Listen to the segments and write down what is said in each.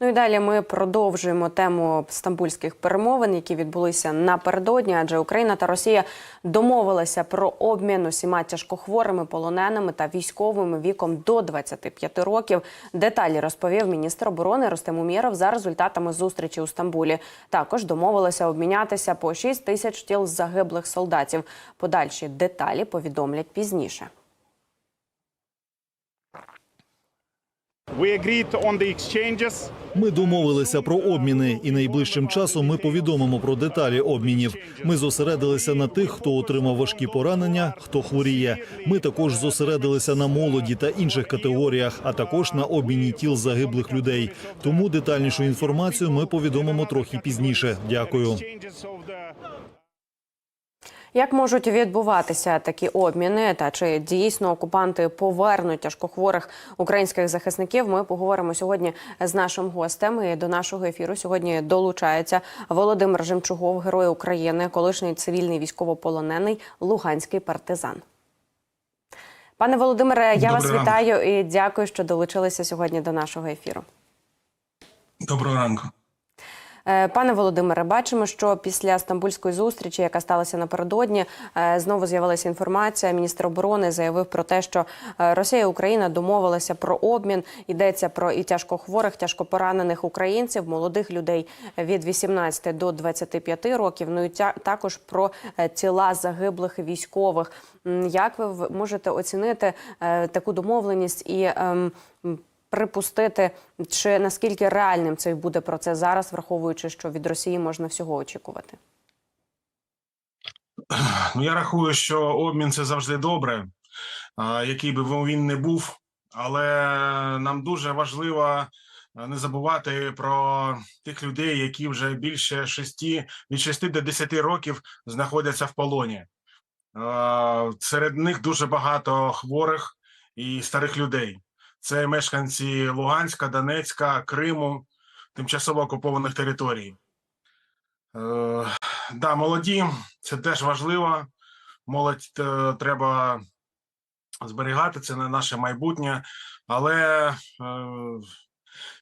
Ну і далі ми продовжуємо тему стамбульських перемовин, які відбулися напередодні, адже Україна та Росія домовилися про обмін усіма тяжкохворими полоненими та військовими віком до 25 років. Деталі розповів міністр оборони Ростем Умєров за результатами зустрічі у Стамбулі. Також домовилися обмінятися по 6 тисяч тіл загиблих солдатів. Подальші деталі повідомлять пізніше. We agreed on the exchanges. Ми домовилися про обміни, і найближчим часом ми повідомимо про деталі обмінів. Ми зосередилися на тих, хто отримав важкі поранення, хто хворіє. Ми також зосередилися на молоді та інших категоріях, а також на обміні тіл загиблих людей. Тому детальнішу інформацію ми повідомимо трохи пізніше. Дякую. Як можуть відбуватися такі обміни, та чи дійсно окупанти повернуть тяжкохворих українських захисників? Ми поговоримо сьогодні з нашим гостем. І до нашого ефіру сьогодні долучається Володимир Жемчугов, герой України, колишній цивільний військовополонений, луганський партизан. Пане Володимире, я вас Доброго вітаю і дякую, що долучилися сьогодні до нашого ефіру. Доброго ранку. Е, Пане Володимире, бачимо, що після стамбульської зустрічі, яка сталася напередодні, е, знову з'явилася інформація. Міністр оборони заявив про те, що е, Росія і Україна домовилися про обмін. Йдеться про і тяжкохворих, тяжкопоранених українців, молодих людей від 18 до 25 років. Ну і також про тіла загиблих військових. Як ви можете оцінити таку домовленість і ем, припустити, чи наскільки реальним цей буде процес зараз, враховуючи, що від Росії можна всього очікувати? Ну я рахую, що обмін це завжди добре, який би він не був, але нам дуже важливо не забувати про тих людей, які вже більше шести від 6 до 10 років знаходяться в полоні. Серед них дуже багато хворих і старих людей. Це мешканці Луганська, Донецька, Криму, тимчасово окупованих територій. Е, Да, молоді, це теж важливо. Молодь е, треба зберігати, це не наше майбутнє. Але е,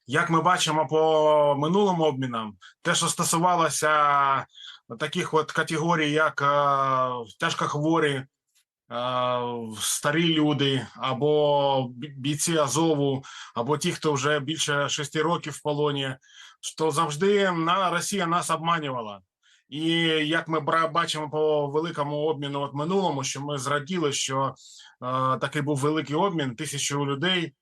як ми бачимо по минулим обмінам, те, що стосувалося таких от категорій, як е, тяжкохворі, старі люди, або бійці Азову, або ті, хто вже більше шести років в полоні, що завжди на Росія нас обманювала. І як ми бачимо по великому обміну от минулому, що ми зраділи, що е, такий був великий обмін тисячу людей,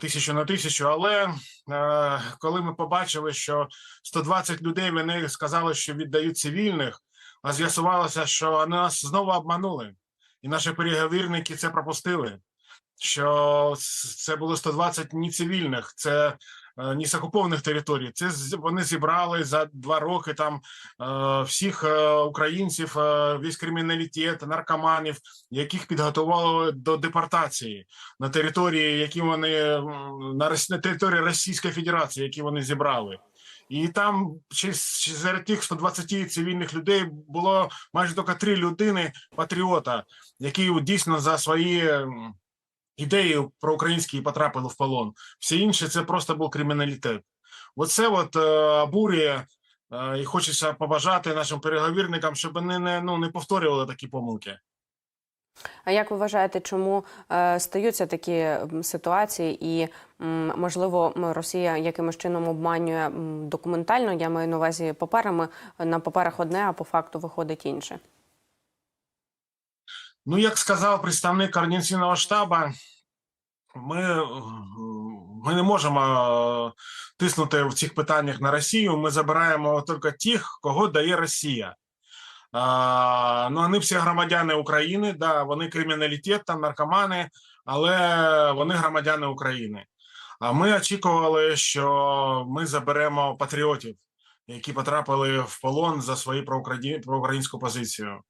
тисячу на тисячу. Але е, коли ми побачили, що 120 людей вони сказали, що віддають цивільних, а з'ясувалося, що нас знову обманули, і наші переговірники це пропустили. Що це було 120 ні цивільних, це е, ні з окупованих територій. Це вони зібрали за два роки там е, всіх е, українців, е, весь криміналітет, наркоманів, яких підготували до депортації на території, які вони на, на території Російської Федерації, які вони зібрали. І там серед тих 120 цивільних людей було майже тільки три людини патріота, які дійсно за свої ідеї проукраїнські потрапили в полон. Всі інші це просто був криміналітет. Оце от е, обурює, е, і хочеться побажати нашим переговірникам, щоб вони не, ну, не повторювали такі помилки. А як ви вважаєте, чому е, стаються такі ситуації, і можливо Росія якимось чином обманює документально? Я маю на увазі паперами на паперах одне, а по факту виходить інше. Ну, як сказав представник координаційного штабу, ми, е, ми не можемо е, тиснути в цих питаннях на Росію. Ми забираємо тільки тих, кого дає Росія. Ну, вони всі громадяни України, да, вони криміналітет, там наркомани, але вони громадяни України. А ми очікували, що ми заберемо патріотів, які потрапили в полон за свою проукраїнську позицію.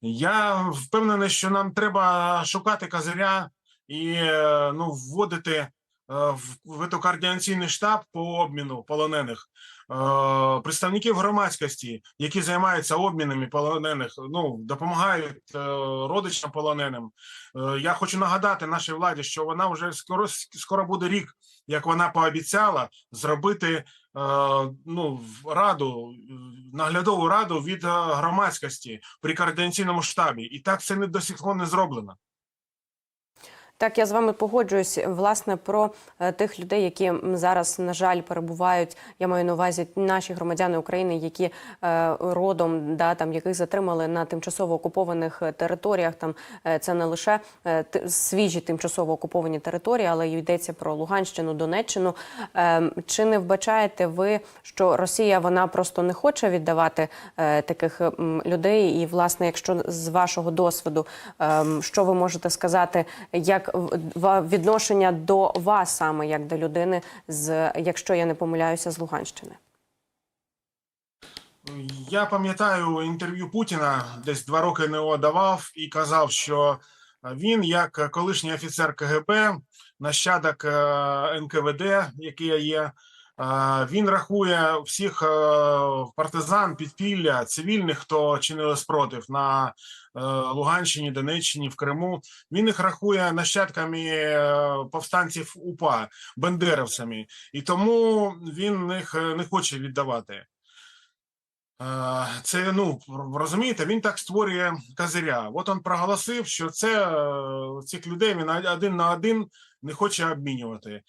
Я впевнений, що нам треба шукати козиря і е, ну, вводити в, в эту координаційний штаб по обміну полонених е, представників громадськості, які займаються обмінами полонених, ну допомагають е, родичам полоненим. Е, Я хочу нагадати нашій владі, що вона вже скоро скоро буде рік, як вона пообіцяла зробити е, ну раду е, наглядову раду від е, громадськості при координаційному штабі, і так це не до сих пор не зроблено. Так, я з вами погоджуюсь власне про е, тих людей, які зараз на жаль перебувають. Я маю на увазі наші громадяни України, які е, родом, да там яких затримали на тимчасово окупованих е, територіях. Там це не лише свіжі тимчасово окуповані території, але йдеться про Луганщину, Донеччину. Е, чи не вбачаєте ви, що Росія вона просто не хоче віддавати таких людей? І власне, якщо з вашого досвіду, е, що ви можете сказати, як в- відношення до вас саме як до людини, з якщо я не помиляюся, з Луганщини? Я пам'ятаю інтерв'ю Путіна, десь два роки не давав і казав, що він, як колишній офіцер КГБ, нащадок е, НКВД, який є, е, він рахує всіх е, партизан, підпілля, цивільних, хто чинили спротив на Луганщині, Донеччині, в Криму. Він їх рахує нащадками е, повстанців УПА, бендеровцями, і тому він їх е, не хоче віддавати. Е, Це ну розумієте, він так створює козиря. От він проголосив, що це е, цих людей він один на один не хоче обмінювати.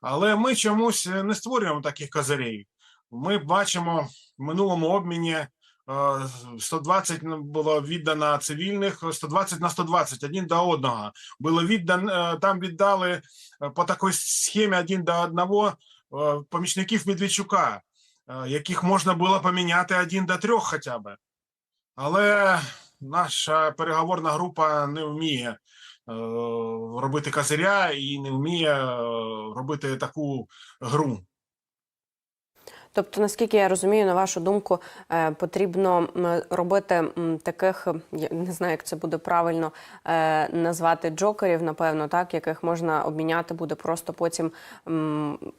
Але ми чомусь не створюємо таких козирей. Ми бачимо в минулому обміні е, 120 було віддано цивільних, 120 на 120, один до одного. Було віддано, е, там віддали е, по такій схемі один до одного е, помічників Медведчука е, яких можна було поміняти один до трьох хоча б. Але наша переговорна група не вміє е, робити козиря і не вміє е, робити таку гру. Тобто, наскільки я розумію, на вашу думку, е, потрібно робити таких, я не знаю, як це буде правильно е, назвати джокерів, напевно, так яких можна обміняти буде просто потім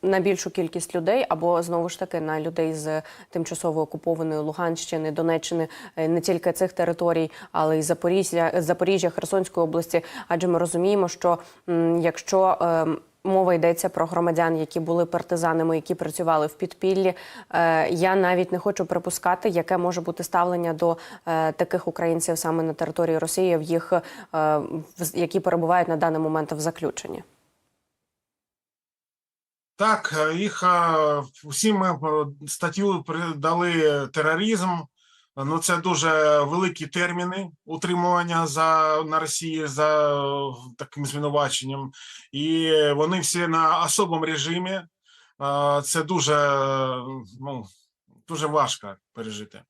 на більшу кількість людей, або знову ж таки на людей з тимчасово окупованої Луганщини, Донеччини, е, не тільки цих територій, але й Запоріжжя, Запоріжжя, Херсонської області. Адже ми розуміємо, що якщо ем, Мова йдеться про громадян, які були партизанами, які працювали в підпіллі. Е, я навіть не хочу припускати, яке може бути ставлення до е, таких українців саме на території Росії, в їх е, які перебувають на даний момент в заключенні. Так, їх е, всі ми статтю придали тероризм. Ну, це дуже великі терміни утримування за на Росії за е, таким звинуваченням, і вони всі на особому режимі. Е, Це дуже ну дуже важко пережити.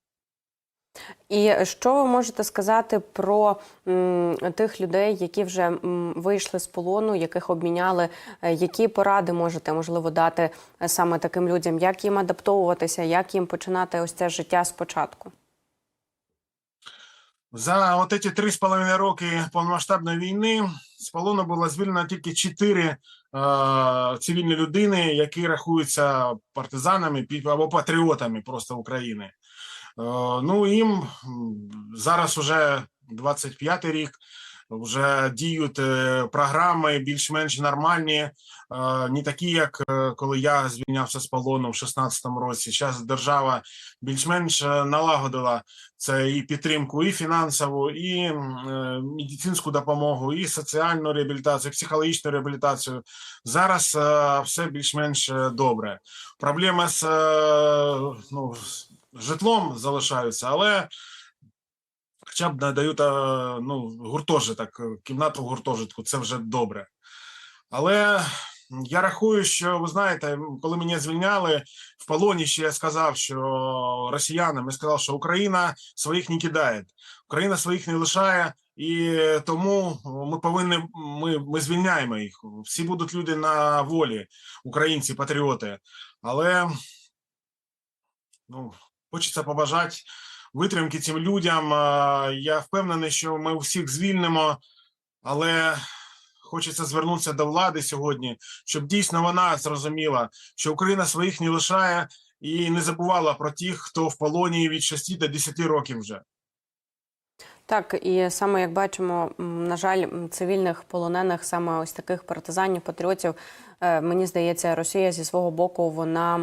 І що ви можете сказати про м, тих людей, які вже м, вийшли з полону, яких обміняли? Е, Які поради можете можливо дати саме таким людям? Як їм адаптовуватися, як їм починати ось це життя спочатку? За от эти три з половиною роки повномасштабної війни з полону було звільнено тільки чотири цивільні людини, які рахуються партизанами або патріотами просто України. Е, ну їм зараз уже 25-й рік. Вже діють е, програми більш-менш нормальні, е, не такі, як е, коли я звільнявся з полону в 16-му році. Зараз держава більш-менш налагодила це і підтримку, і фінансову, і медицинську допомогу, і соціальну реабілітацію, і психологічну реабілітацію. Зараз все більш-менш добре. Проблеми з, ну, житлом залишаються, але хоча б надають ну, гуртожиток, е, кімнату в гуртожитку, це вже добре. Але я рахую, що ви знаєте, коли мене звільняли в полоні, ще я сказав, що росіянам я сказав, що Україна своїх не кидає, Україна своїх не лишає, і тому ми повинні ми, ми звільняємо їх. Всі будуть люди на волі, українці, патріоти. Але ну, хочеться побажати витримки цим людям. Я впевнений, що ми всіх звільнимо, але хочеться звернутися до влади сьогодні, щоб дійсно вона зрозуміла, що Україна своїх не лишає і не забувала про тих, хто в полоні від 6 до 10 років вже. Так, і саме як бачимо, на жаль, цивільних полонених, саме ось таких партизанів, патріотів, е, мені здається, Росія зі свого боку вона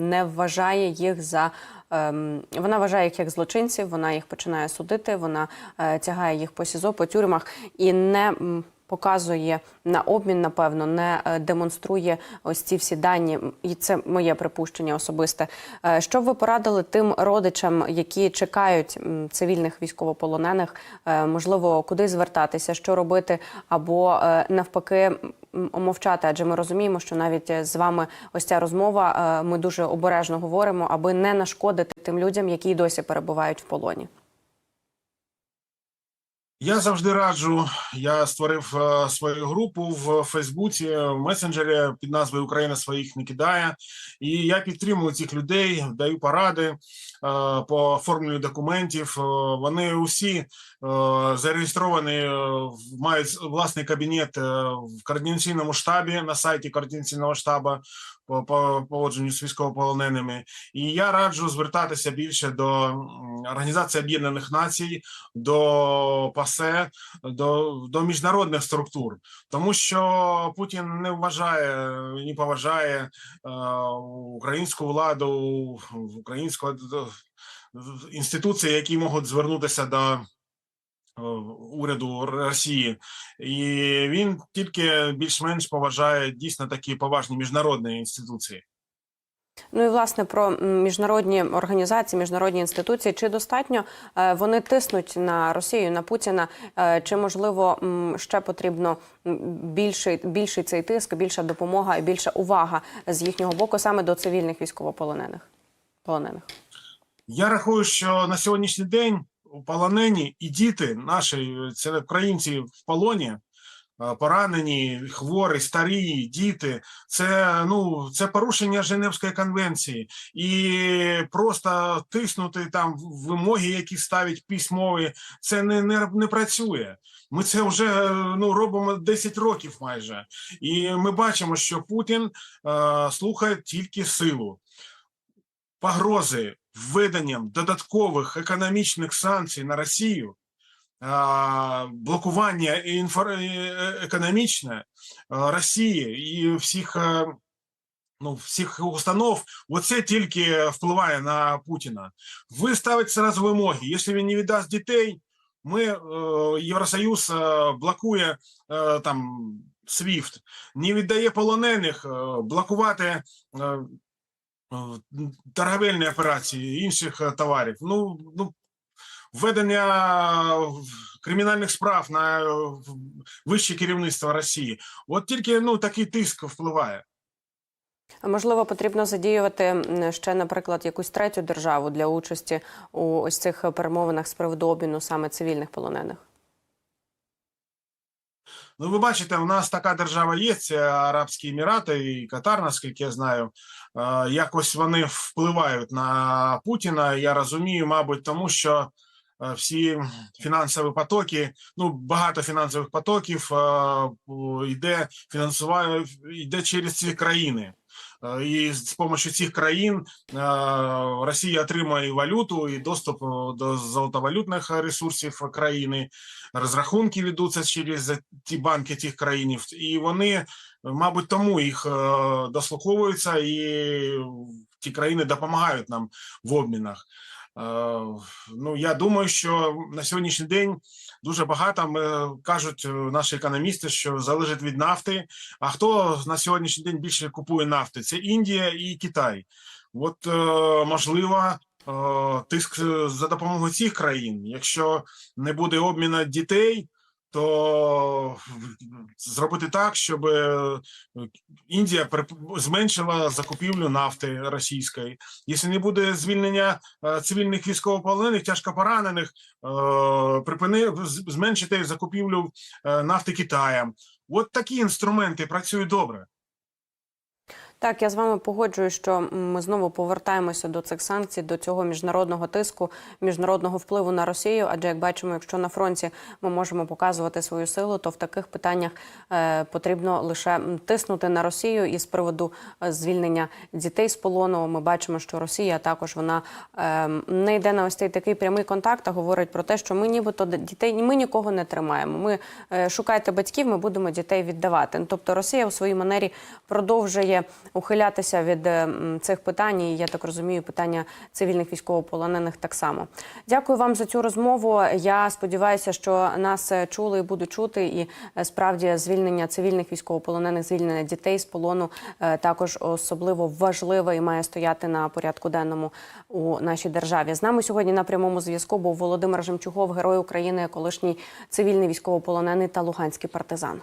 не вважає їх за ем, вона вважає їх як злочинців, вона їх починає судити, вона е, тягає їх по СІЗО, по тюрмах. І не показує на обмін, напевно, не е, демонструє ось ці всі дані. І це моє припущення особисте. Е, Що ви порадили тим родичам, які чекають цивільних військовополонених, е, можливо, куди звертатися, що робити, або навпаки мовчати? Адже ми розуміємо, що навіть з вами ось ця розмова. Ми дуже обережно говоримо, аби не нашкодити тим людям, які досі перебувають в полоні. Я завжди раджу. Я створив е, свою групу в Фейсбуці, в месенджері під назвою Україна своїх не кидає. І я підтримую цих людей, даю поради е, по оформленню документів. Е, Вони усі зареєстровані, мають власний кабінет в координаційному штабі на сайті координаційного штабу по по поводженню з військовополоненими. І я раджу звертатися більше до Організації Об'єднаних Націй, до ПАСЕ, до, до міжнародних структур, тому що Путін не вважає, не поважає е, українську владу, українську е, інституції, які можуть звернутися до е, уряду Росії, і він тільки більш-менш поважає дійсно такі поважні міжнародні інституції. Ну і власне про міжнародні організації, міжнародні інституції. Чи достатньо е, вони тиснуть на Росію, на Путіна? Е, Чи можливо ще потрібно більший, більший цей тиск, більша допомога і більша увага з їхнього боку саме до цивільних військовополонених? Полонених? Я рахую, що на сьогоднішній день полонені і діти наші, це українці в полоні, е, поранені, хворі, старі, діти. Це ну це порушення Женевської конвенції, і просто тиснути там вимоги, які ставить письмові, це не, не, не працює. Ми це вже ну робимо 10 років майже, і ми бачимо, що Путін е, слухає тільки силу. Погрози введенням додаткових економічних санкцій на Росію, блокування інфор... е- економічне Росії і всіх, е, ну, всіх установ, оце тільки впливає на Путіна. Ви ставите зразу вимоги. Якщо він не віддасть дітей, ми е, Євросоюз блокує там SWIFT, не віддає полонених, блокувати. Е, торговельні операції інших е, товарів. Ну, ну введення кримінальних справ на е, вище керівництво Росії. От тільки ну такий тиск впливає. Можливо, потрібно задіювати ще, наприклад, якусь третю державу для участі у ось цих перемовинах з приводу обміну саме цивільних полонених. Ну, ви бачите, у нас така держава є, це Арабські Емірати і Катар, наскільки я знаю. Е, Якось вони впливають на Путіна. Я розумію, мабуть, тому що е, всі фінансові потоки, ну багато фінансових потоків е, йде фінансування, йде через ці країни. Е, І з допомогою цих країн е, Росія отримає валюту, і доступ е, до золотовалютних ресурсів країни. Розрахунки ведуться через ті банки тих країн, і вони, мабуть, тому їх дослуховуються, і ті країни допомагають нам в обмінах. Е, Ну, я думаю, що на сьогоднішній день дуже багато ми, кажуть е, наші економісти, що залежить від нафти. А хто на сьогоднішній день більше купує нафти? Це Індія і Китай. От е, можливо, тиск за допомогою цих країн. Якщо не буде обміну дітей, то зробити так, щоб е, Індія зменшила закупівлю нафти російської. Якщо не буде звільнення е, цивільних військовополонених, тяжко поранених, е, припини зменшити закупівлю е, нафти Китаєм. От такі інструменти працюють добре. Так, я з вами погоджую, що ми знову повертаємося до цих санкцій, до цього міжнародного тиску, міжнародного впливу на Росію. Адже як бачимо, якщо на фронті ми можемо показувати свою силу, то в таких питаннях е, потрібно лише тиснути на Росію. І з приводу е, звільнення дітей з полону, ми бачимо, що Росія також вона е, не йде на ось цей такий прямий контакт, а говорить про те, що ми нібито дітей ми нікого не тримаємо. Ми е, шукайте батьків, ми будемо дітей віддавати. Тобто Росія у своїй манері продовжує ухилятися від е, цих питань. І я так розумію, питання цивільних військовополонених так само. Дякую вам за цю розмову. Я сподіваюся, що нас е, чули і будуть чути. І е, справді звільнення цивільних військовополонених, звільнення дітей з полону також особливо важливе і має стояти на порядку денному у нашій державі. З нами сьогодні на прямому зв'язку був Володимир Жемчугов, герой України, колишній цивільний військовополонений та луганський партизан.